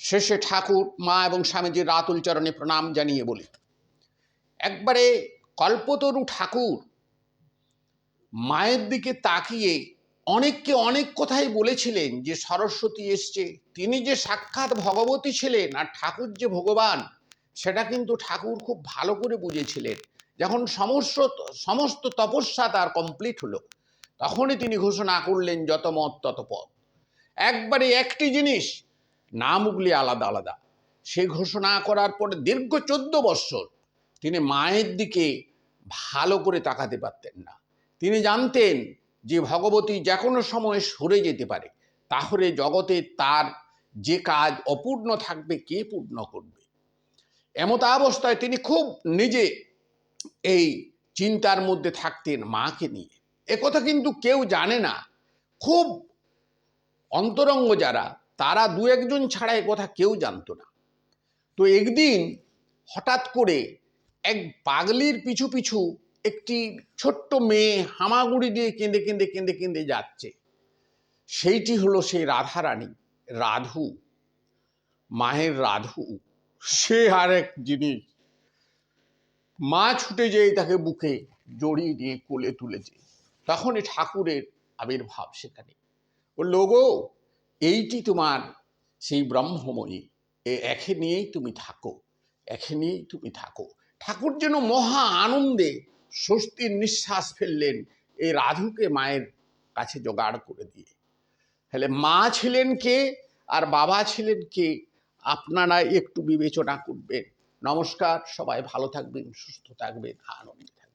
শেষে ঠাকুর, মা এবং স্বামীজির রাতুল চরণে প্রণাম জানিয়ে বলি, একবারে কল্পতরু ঠাকুর, মায়ের দিকে তাকিয়ে অনেককে অনেক কথাই বলেছিলেন যে সরস্বতী এসছে। তিনি যে সাক্ষাৎ ভগবতী ছিলেন আর ঠাকুর যে ভগবান, সেটা কিন্তু ঠাকুর খুব ভালো করে বুঝেছিলেন। যখন সমস্ত সমস্ত তপস্যা তার কমপ্লিট হলো, তখনই তিনি ঘোষণা করলেন যত মত তত পথ একবারে একটি জিনিস নামগুলি আলাদা আলাদা। সে ঘোষণা করার পরে দীর্ঘ চোদ্দ বৎসর তিনি মায়ের দিকে ভালো করে তাকাতে পারতেন না। তিনি জানতেন যে ভগবতী যে কোনো সময় সরে যেতে পারে, তাহলে জগতে তার যে কাজ অপূর্ণ থাকবে, কে পূর্ণ করবে? এমতা অবস্থায় তিনি খুব নিজে এই চিন্তার মধ্যে থাকতেন মাকে নিয়ে। একথা কিন্তু কেউ জানে না। খুব অন্তরঙ্গ যারা তারা দু একজন ছাড়া কথা কেউ জানতো না। তো একদিন হঠাৎ করে এক পাগলির পিছু পিছু একটি ছোট্ট মেয়ে হামাগুড়ি দিয়ে কেঁদে কেঁদে কেঁদে কেঁদে যাচ্ছে। সেইটি হলো সেই রাধারানী, রাধু। মায়ের রাধু। সে আর এক জিনিস। মা ছুটে যেয়ে তাকে বুকে জড়িয়ে দিয়ে কোলে তুলেছে। তখনই ঠাকুরের আবির্ভাব সেখানে। বলল গো এইটি তোমার সেই ব্রহ্মময়ী। এ একে নিয়েই তুমি থাকো, একে নিয়েই তুমি থাকো। ঠাকুর যেন মহা আনন্দে স্বস্তির নিঃশ্বাস ফেললেন এই রাধুকে মায়ের কাছে জোগাড় করে দিয়ে। তাহলে মা ছিলেন কে আর বাবা ছিলেন কে? আপনারা একটু বিবেচনা করবেন। নমস্কার, সবাই ভালো থাকবেন, সুস্থ থাকবেন। আনন্দে থাকবেন।